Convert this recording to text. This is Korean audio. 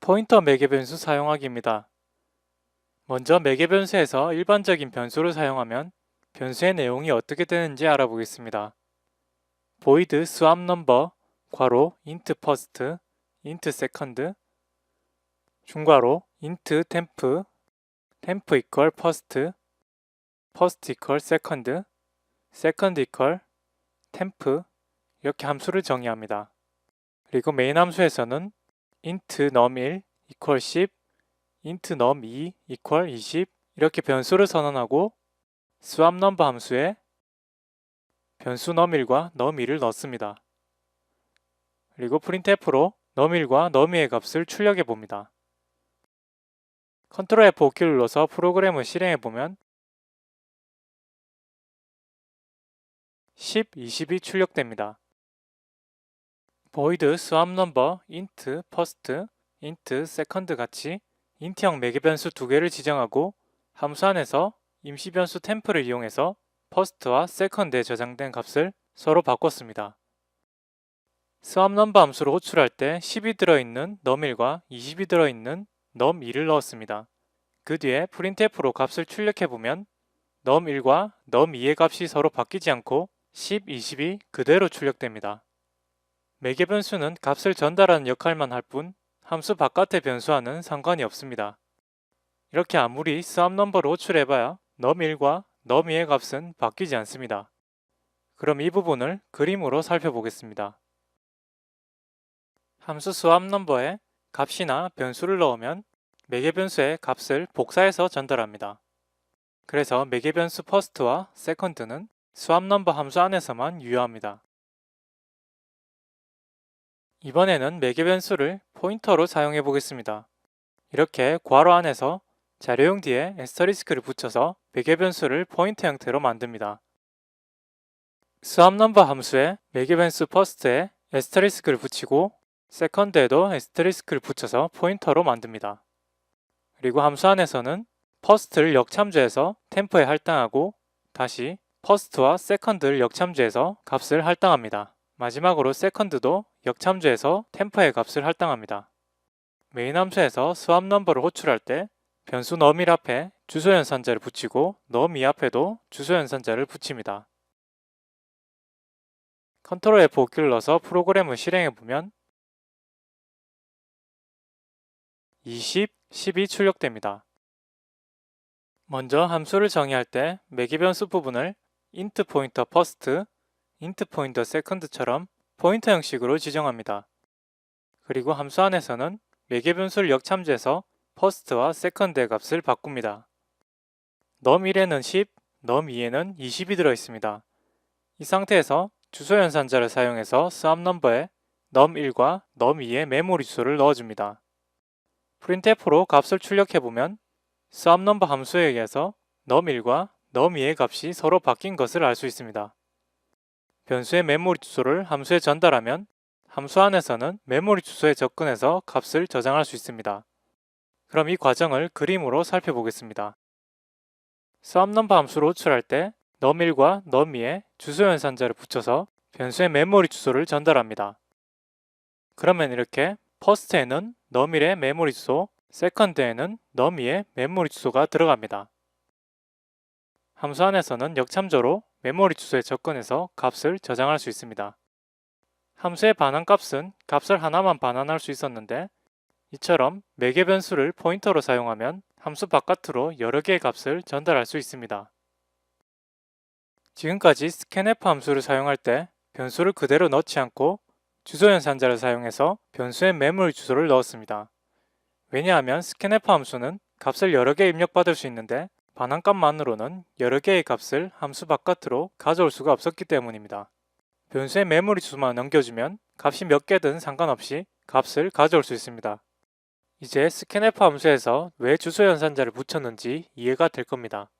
포인터 매개 변수 사용하기입니다. 먼저 매개 변수에서 일반적인 변수를 사용하면 변수의 내용이 어떻게 되는지 알아보겠습니다. void swap number 괄호 int first, int second 중괄호 int temp, temp equal first, first equal second, second equal temp 이렇게 함수를 정의합니다. 그리고 메인 함수에서는 int num1 equal 10, int num2 equal 20 이렇게 변수를 선언하고 swap number 함수에 변수 num1과 num2를 넣습니다. 그리고 printf로 num1과 num2의 값을 출력해 봅니다. Ctrl F5키를 눌러서 프로그램을 실행해 보면 10, 20이 출력됩니다. Void swap number int first, int second 같이 int형 매개 변수 두 개를 지정하고 함수 안에서 임시 변수 템프를 이용해서 first와 second에 저장된 값을 서로 바꿨습니다. swap number 함수로 호출할 때 10이 들어있는 num1과 20이 들어있는 num2를 넣었습니다. 그 뒤에 printf로 값을 출력해 보면 num1과 num2의 값이 서로 바뀌지 않고 10, 20이 그대로 출력됩니다. 매개 변수는 값을 전달하는 역할만 할 뿐 함수 바깥의 변수와는 상관이 없습니다. 이렇게 아무리 swap 넘버로 호출해봐야 num1과 num2의 값은 바뀌지 않습니다. 그럼 이 부분을 그림으로 살펴보겠습니다. 함수 swap 넘버에 값이나 변수를 넣으면 매개 변수의 값을 복사해서 전달합니다. 그래서 매개 변수 first와 second는 swap number 함수 안에서만 유효합니다. 이번에는 매개 변수를 포인터로 사용해 보겠습니다. 이렇게 괄호 안에서 자료용 뒤에 에스터리스크를 붙여서 매개 변수를 포인터 형태로 만듭니다. swap number 함수에 매개 변수 first에 에스터리스크를 붙이고 second에도 에스터리스크를 붙여서 포인터로 만듭니다. 그리고 함수 안에서는 first를 역참조해서 템포에 할당하고 다시 first와 second를 역참조해서 값을 할당합니다. 마지막으로 second도 역참조해서 템포의 값을 할당합니다. 메인 함수에서 swap number를 호출할 때 변수 num1 앞에 주소 연산자를 붙이고 num2 앞에도 주소 연산자를 붙입니다. 컨트롤 F5키를 넣어서 프로그램을 실행해 보면 20, 10이 출력됩니다. 먼저 함수를 정의할 때 매개 변수 부분을 int pointer first, int pointer second처럼 포인터 형식으로 지정합니다. 그리고 함수 안에서는 매개 변수를 역참조해서 first와 second의 값을 바꿉니다. num1에는 10, num2에는 20이 들어 있습니다. 이 상태에서 주소 연산자를 사용해서 swap number에 num1과 num2의 메모리 주소를 넣어줍니다. printf로 값을 출력해보면 swap number 함수에 의해서 num1과 num2의 값이 서로 바뀐 것을 알 수 있습니다. 변수의 메모리 주소를 함수에 전달하면 함수 안에서는 메모리 주소에 접근해서 값을 저장할 수 있습니다. 그럼 이 과정을 그림으로 살펴보겠습니다. number 함수로 호출할 때 num1과 num2에 주소 연산자를 붙여서 변수의 메모리 주소를 전달합니다. 그러면 이렇게 first에는 num1의 메모리 주소, second에는 num2의 메모리 주소가 들어갑니다. 함수 안에서는 역참조로 메모리 주소에 접근해서 값을 저장할 수 있습니다. 함수의 반환 값은 값을 하나만 반환할 수 있었는데 이처럼 매개 변수를 포인터로 사용하면 함수 바깥으로 여러 개의 값을 전달할 수 있습니다. 지금까지 scanf 함수를 사용할 때 변수를 그대로 넣지 않고 주소 연산자를 사용해서 변수의 메모리 주소를 넣었습니다. 왜냐하면 scanf 함수는 값을 여러 개 입력받을 수 있는데 반환값만으로는 여러 개의 값을 함수 바깥으로 가져올 수가 없었기 때문입니다. 변수의 메모리 주소만 넘겨주면 값이 몇 개든 상관없이 값을 가져올 수 있습니다. 이제 scanf 함수에서 왜 주소 연산자를 붙였는지 이해가 될 겁니다.